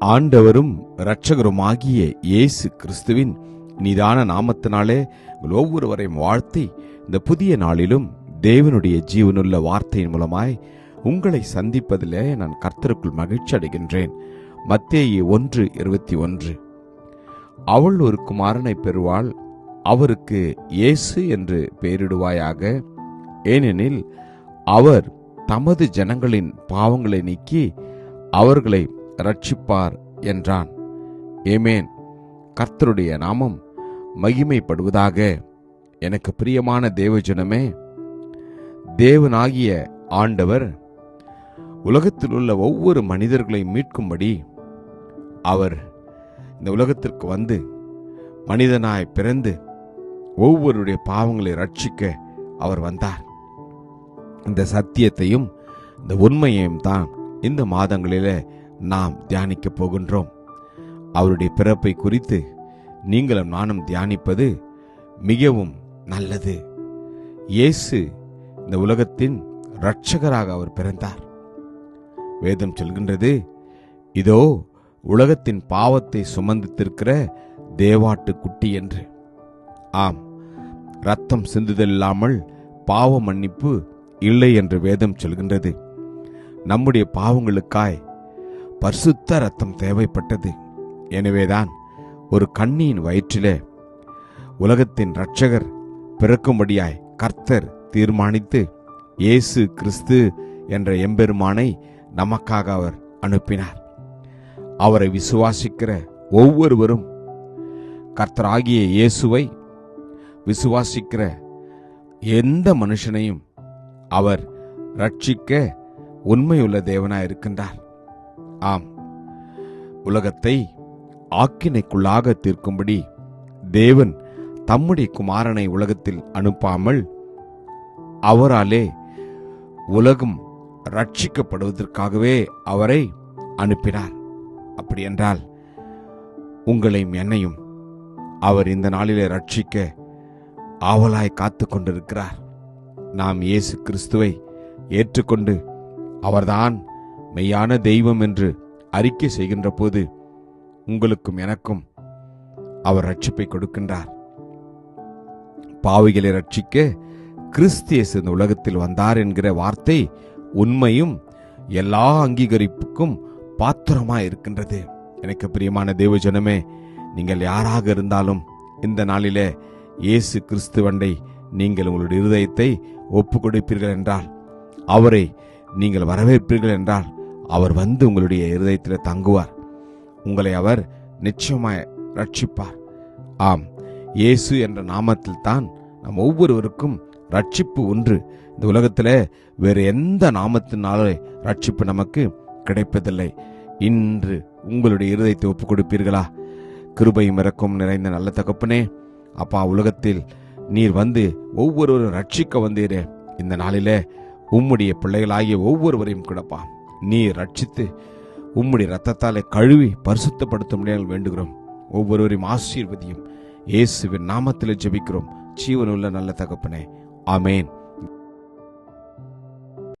ஆண்டவரும் இரட்சகருமாகிய இயேசு கிறிஸ்துவின் நிதான நாமத்தினாலே உங்கள் ஒவ்வொருவரையும் வாழ்த்தி இந்த புதிய நாளிலும் தேவனுடைய ஜீவனுள்ள வார்த்தையின் மூலமாய் உங்களை சந்திப்பதிலே நான் கர்த்தருக்குள் மகிழ்ச்சி அடைகின்றேன். மத்தேயு ஒன்று இருபத்தி ஒன்று. அவள் ஒரு குமாரனை பெறுவாள் அவருக்கு இயேசு என்று பெயரிடுவாயாக ஏனெனில் அவர் தமது ஜனங்களின் பாவங்களை நீக்கி அவர்களை ரட்சிப்பார் என்றான். ஏமேன் கர்த்தருடைய நாமம் மகிமைப்படுவதாக எனக்கு பிரியமான தேவஜனமே தேவனாகிய ஆண்டவர் உலகத்தில் உள்ள ஒவ்வொரு மனிதர்களையும் மீட்கும்படி அவர் இந்த உலகத்திற்கு வந்து மனிதனாய் பிறந்து ஒவ்வொருடைய பாவங்களை ரட்சிக்க அவர் வந்தார். இந்த சத்தியத்தையும் இந்த உண்மையையும் தான் இந்த மாதங்களிலே நாம் தியானிக்கப் போகின்றோம். அவருடைய பிறப்பை குறித்து நீங்களும் நானும் தியானிப்பது மிகவும் நல்லது. இயேசு இந்த உலகத்தின் இரட்சகராக அவர் பிறந்தார். வேதம் சொல்கின்றது இதோ உலகத்தின் பாவத்தை சுமந்தித்திருக்கிற தேவாட்டு குட்டி என்று. ஆம் ரத்தம் சிந்துதல் இல்லாமல் பாவ மன்னிப்பு இல்லை என்று வேதம் சொல்கின்றது. நம்முடைய பாவங்களுக்காய் பரிசுத்த ரத்தம் தேவைப்பட்டது. எனவேதான் ஒரு கண்ணியின் வயிற்றிலே உலகத்தின் இரட்சகர் பிறக்கும்படியாய் கர்த்தர் தீர்மானித்து இயேசு கிறிஸ்து என்ற எம்பெருமானை நமக்காக அவர் அனுப்பினார். அவரை விசுவாசிக்கிற ஒவ்வொருவரும் கர்த்தராகிய இயேசுவை விசுவாசிக்கிற எந்த மனுஷனையும் அவர் ரட்சிக்க உண்மையுள்ள தேவனாய் இருக்கின்றார் ஆம். உலகத்தை ஆக்கினைக்குள்ளாக தீர்க்கும்படி தேவன் தம்முடைய குமாரனை உலகத்தில் அனுப்பாமல் அவராலே உலகம் ரட்சிக்கப்படுவதற்காகவே அவரை அனுப்பினார். அப்படி என்றால் உங்களையும் என்னையும் அவர் இந்த நாளிலே ரட்சிக்க ஆவலாய் காத்து கொண்டிருக்கிறார். நாம் இயேசு கிறிஸ்துவை ஏற்றுக்கொண்டு அவர்தான் மெய்யான தெய்வம் என்று அறிக்கை செய்கின்ற போது உங்களுக்கும் எனக்கும் அவர் ரட்சிப்பை கொடுக்கின்றார். பாவிகளை ரட்சிக்க கிறிஸ்தியஸ் இந்த உலகத்தில் வந்தார் என்கிற வார்த்தை உண்மையும் எல்லா அங்கீகரிப்புக்கும் பாத்திரமாக இருக்கின்றது. எனக்கு பிரியமான தேவஜனமே நீங்கள் யாராக இருந்தாலும் இந்த நாளிலே இயேசு கிறிஸ்துவண்டை நீங்கள் உங்களுடைய இருதயத்தை ஒப்பு கொடுப்பீர்கள் என்றால் அவரை நீங்கள் வரவேற்பீர்கள் என்றால் அவர் வந்து உங்களுடைய இருதயத்தில் தங்குவார். உங்களை அவர் நிச்சயமாய் ரட்சிப்பார் ஆம் இயேசு என்ற நாமத்தில் தான் நம் ஒவ்வொருவருக்கும் ரட்சிப்பு ஒன்று இந்த உலகத்தில் வேறு எந்த நாமத்தினாலே ரட்சிப்பு நமக்கு கிடைப்பதில்லை. இன்று உங்களுடைய இருதயத்தை ஒப்புக் கொடுப்பீர்களா கிருபையும் இறக்கும் நிறைந்த நல்ல தகப்பனே அப்பா உலகத்தில் நீர் வந்து ஒவ்வொருவரும் ரட்சிக்க வந்தீரே. இந்த நாளிலே உம்முடைய பிள்ளைகளாகிய ஒவ்வொருவரையும் கூடப்பா. நீர் ரட்சித்து உம்முடைய ரத்தத்தாலே கழுவி பரிசுத்தப்படுத்த முடியாது வேண்டுகிறோம். ஒவ்வொருவரையும் ஆசீர்வதியும். இயேசுவின் நாமத்தில் ஜெபிக்கிறோம். ஜீவனுள்ள நல்ல தகப்பனே. ஆமேன்.